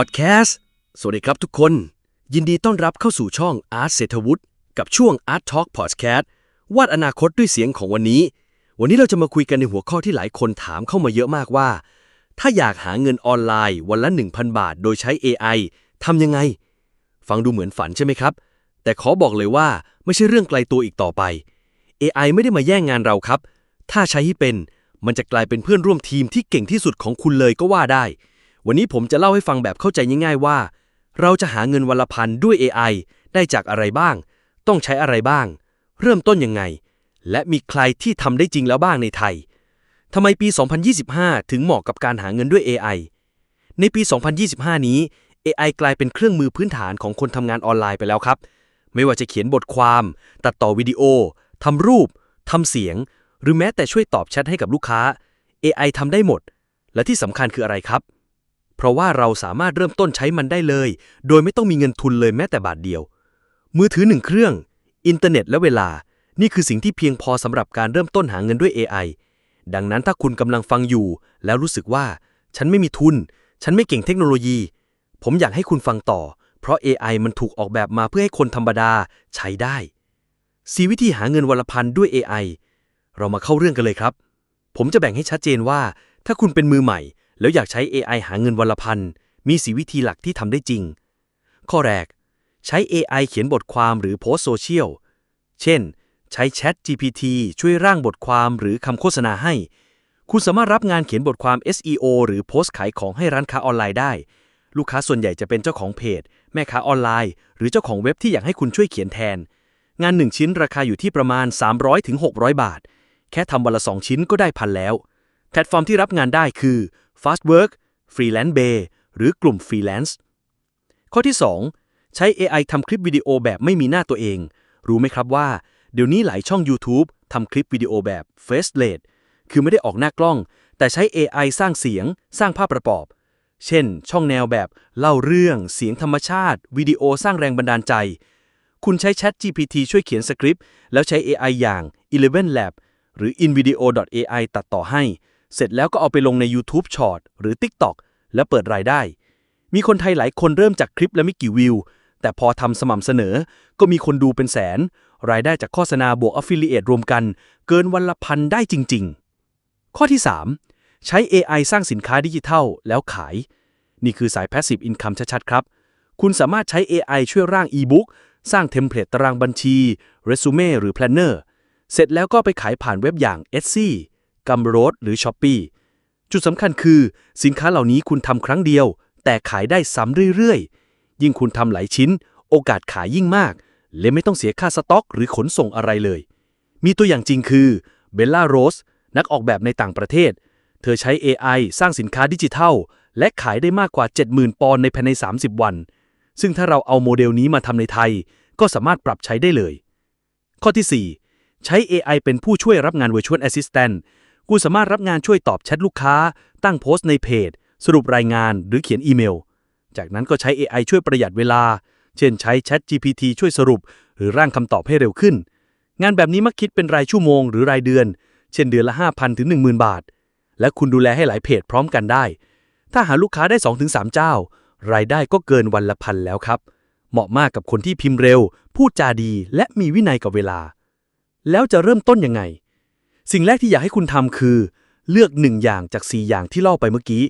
พอดแคสต์ สวัสดีครับทุกคน ยินดีต้อนรับเข้าสู่ช่อง Art เศรษฐวุฒิกับช่วง Art Talk Podcast วาดอนาคตด้วยเสียงของวันนี้ วันนี้เราจะมาคุยกันในหัวข้อที่หลายคนถามเข้ามาเยอะมากว่า ถ้าอยากหาเงินออนไลน์วันละ 1,000 บาทโดยใช้ AI ทำยังไง ฟังดูเหมือนฝันใช่ไหมครับ แต่ขอบอกเลยว่าไม่ใช่เรื่องไกลตัวอีกต่อไป AI ไม่ได้มาแย่งงานเราครับ ถ้าใช้ให้เป็น มันจะกลายเป็นเพื่อนร่วมทีมที่เก่งที่สุดของคุณเลยก็ว่าได้ วันนี้ผมจะเล่าให้ฟังแบบเข้าใจง่ายๆว่า เราจะหาเงินวันละพันด้วย AI ได้จากอะไรบ้าง ต้องใช้อะไรบ้าง เริ่มต้นยังไง และมีใครที่ทำได้จริงแล้วบ้างในไทยทำไมปี 2025 ถึงเหมาะกับการหาเงินด้วย AI ในปี 2025 นี้ AI กลายเป็นเครื่องมือพื้นฐานของคนทำงานออนไลน์ไปแล้วครับ ไม่ว่าจะเขียนบทความ ตัดต่อวิดีโอทำรูปทำเสียง หรือแม้แต่ช่วยตอบแชทให้กับลูกค้า AI ทำได้หมด และที่สำคัญคืออะไรครับ เพราะว่าเราสามารถเริ่มต้นใช้มันได้เลย โดยไม่ต้องมีเงินทุนเลยแม้แต่บาทเดียว มือถือหนึ่งเครื่อง อินเทอร์เน็ตและเวลา นี่คือสิ่งที่เพียงพอสำหรับการเริ่มต้นหาเงินด้วย AI ดังนั้นถ้าคุณกำลังฟังอยู่ แล้วรู้สึกว่า ฉันไม่มีทุน ฉันไม่เก่งเทคโนโลยี ผมอยากให้คุณฟังต่อ เพราะ AI มันถูกออกแบบมาเพื่อให้คนธรรมดาใช้ได้สีวิธีหาเงินวันละพันด้วย AI เรามาเข้าเรื่องกันเลยครับ ผมจะแบ่งให้ชัดเจนว่า ถ้าคุณเป็นมือใหม่ แล้วอยากใช้ AI หาเงินวันละพัน มีสีวิธีหลักที่ทำได้จริง ข้อแรก ใช้ AI เขียนบทความหรือโพสโซเชียล เช่น ใช้ Chat GPT ช่วยร่างบทความหรือคำโฆษณาให้ คุณสามารถรับงานเขียนบทความ SEO หรือโพสขายของให้ร้านค้าออนไลน์ได้ ลูกค้าส่วนใหญ่จะเป็นเจ้าของเพจ แม่ค้าออนไลน์ หรือเจ้าของเว็บที่อยากให้คุณช่วยเขียนแทน งาน 1 ชิ้นราคาอยู่ที่ประมาณ 300-600 บาท แค่ทำวันละ 2 ชิ้นก็ได้พันแล้ว แพลตฟอร์มที่รับงานได้คือ Fastwork Freelance Bay หรือกลุ่ม Freelance ข้อที่ 2 ใช้ AI ทำคลิปวิดีโอแบบไม่มีหน้าตัวเอง รู้ไหมครับว่า เดี๋ยวนี้หลายช่อง YouTube ทำคลิปวิดีโอแบบ Faceless คือไม่ได้ออกหน้ากล้อง แต่ใช้ AI สร้างเสียง สร้างภาพประกอบ เช่น ช่องแนวแบบเล่าเรื่อง เสียงธรรมชาติ วิดีโอสร้างแรงบันดาลใจ คุณใช้ Chat GPT ช่วยเขียนสคริปต์ แล้วใช้ AI อย่าง Eleven Lab หรือ InVideo.ai ตัดต่อให้ เสร็จแล้วก็เอาไปลงใน YouTube Short หรือ TikTok และเปิดรายได้ มีคนไทยหลายคนเริ่มจากคลิปและไม่กี่วิว แต่พอทำสม่ำเสนอ ก็มีคนดูเป็นแสน รายได้จากโฆษณาบวก Affiliate รวมกัน เกินวันละพันได้จริง ๆ ข้อที่ 3 ใช้ AI สร้างสินค้าดิจิทัลแล้วขาย นี่คือสาย Passive Income ชัดๆ ครับ คุณสามารถใช้ AI ช่วยร่าง e-book สร้างเทมเพลตตารางบัญชี Resume หรือ Planner เสร็จแล้วก็ไปขายผ่านเว็บอย่าง Etsy Gumroad หรือ Shopee จุดสำคัญคือ สินค้าเหล่านี้คุณทำครั้งเดียว แต่ขายได้ซ้ำเรื่อยๆ ยิ่งคุณทำหลายชิ้น โอกาสขายยิ่งมาก และไม่ต้องเสียค่าสต็อก หรือขนส่งอะไรเลย มีตัวอย่างจริงคือเบลล่าโรสนักออกแบบในต่างประเทศ เธอใช้ AI สร้างสินค้าดิจิทัล และขายได้มากกว่า 70,000 ปอนด์ในภายใน 30 วัน ซึ่งถ้าเราเอาโมเดลนี้มาทำในไทย ก็สามารถปรับใช้ได้เลย ข้อที่ 4 ใช้ AI เป็นผู้ช่วยรับงาน Virtual Assistant คุณสามารถรับงานช่วยตอบแชทลูกค้า ตั้งโพสต์ในเพจ สรุปรายงานหรือเขียนอีเมล จากนั้นก็ใช้ AI ช่วยประหยัดเวลา เช่นใช้ Chat GPT ช่วยสรุป หรือร่างคำตอบให้เร็วขึ้น งานแบบนี้มักคิดเป็นรายชั่วโมงหรือรายเดือน เช่นเดือนละ 5,000 ถึง 10,000 บาท และคุณดูแลให้หลายเพจพร้อมกันได้ ถ้าหาลูกค้าได้ 2-3 เจ้า รายได้ก็เกินวันละพันแล้วครับ เหมาะมากกับคนที่พิมพ์เร็ว พูดจาดี และมีวินัยกับเวลา แล้วจะเริ่มต้นยังไง สิ่งแรกที่อยากให้คุณทำคือ เลือกหนึ่งอย่างจาก 4 อย่างที่เล่าไปเมื่อกี้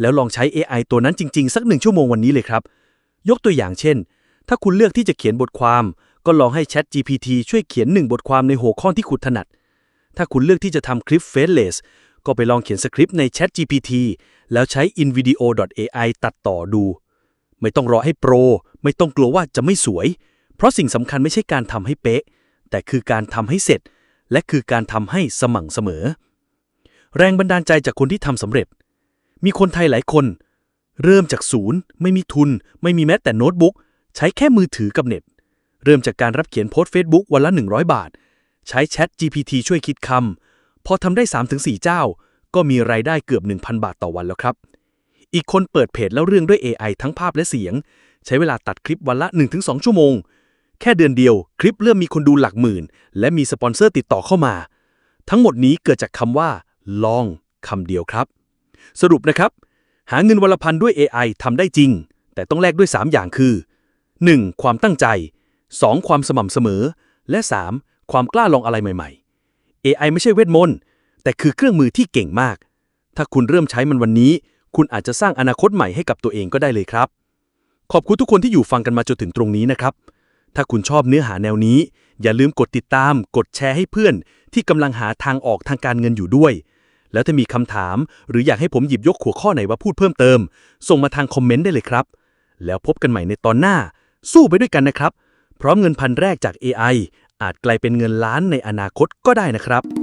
แล้วลองใช้ AI ตัวนั้นจริง ๆ สักหนึ่งชั่วโมงวันนี้เลยครับ ยกตัวอย่างเช่น ถ้าคุณเลือกที่จะเขียนบทความ ก็ลองให้ Chat GPT ช่วยเขียนหนึ่งบทความในหัวข้อที่คุณถนัด ถ้าคุณเลือกที่จะทำคลิป Faceless ก็ไปลองเขียนสคริปต์ใน Chat GPT แล้วใช้ InVideo.ai ตัดต่อดู ไม่ต้องรอให้โปร ไม่ต้องกลัวว่าจะไม่สวย เพราะสิ่งสำคัญไม่ใช่การทำให้เป๊ะ แต่คือการทำให้เสร็จ และคือการทำให้สม่ำเสมอ แรงบันดาลใจจากคนที่ทำสำเร็จ มีคนไทยหลายคน เริ่มจากศูนย์ ไม่มีทุน ไม่มีแม้แต่โน้ตบุ๊ก ใช้แค่มือถือกับเน็ต เริ่มจากการรับเขียนโพสต์ Facebook วันละ 100 บาท ใช้ Chat GPT ช่วยคิดคำพอทำได้ 3-4 เจ้า ก็มีรายได้เกือบ 1,000 บาทต่อวันแล้วครับ อีกคนเปิดเพจแล้วเรื่องด้วย AI ทั้งภาพและเสียง ใช้เวลาตัดคลิปวันละ 1-2 ชั่วโมง แค่เดือนเดียว คลิปเริ่มมีคนดูหลักหมื่น และมีสปอนเซอร์ติดต่อเข้ามา ทั้งหมดนี้เกิดจากคำว่า ลองคำเดียวครับ สรุปนะครับ หาเงินวันละพันด้วย AI ทำได้จริง แต่ต้องแลกด้วย 3 อย่างคือ 1. ความตั้งใจ 2. ความสม่ำเสมอ และ 3. ความกล้าลองอะไรใหม่ ๆ AI ไม่ใช่เวทมนต์แต่คือเครื่องมือที่เก่งมาก ถ้าคุณเริ่มใช้มันวันนี้ คุณอาจจะสร้างอนาคตใหม่ให้กับตัวเองก็ได้เลยครับ ขอบคุณทุกคนที่อยู่ฟังกันมาจนถึงตรงนี้นะครับ ถ้าคุณชอบเนื้อหาแนวนี้ อย่าลืมกดติดตาม กดแชร์ให้เพื่อน ที่กำลังหาทางออกทางการเงินอยู่ด้วย แล้วถ้ามีคำถาม หรืออยากให้ผมหยิบยกหัวข้อไหนมาพูดเพิ่มเติม ส่งมาทางคอมเมนต์ได้เลยครับ แล้วพบกันใหม่ในตอนหน้า สู้ไปด้วยกันนะครับ พร้อมเงินพันแรกจาก AI อาจกลายเป็นเงินล้านในอนาคตก็ได้นะครับ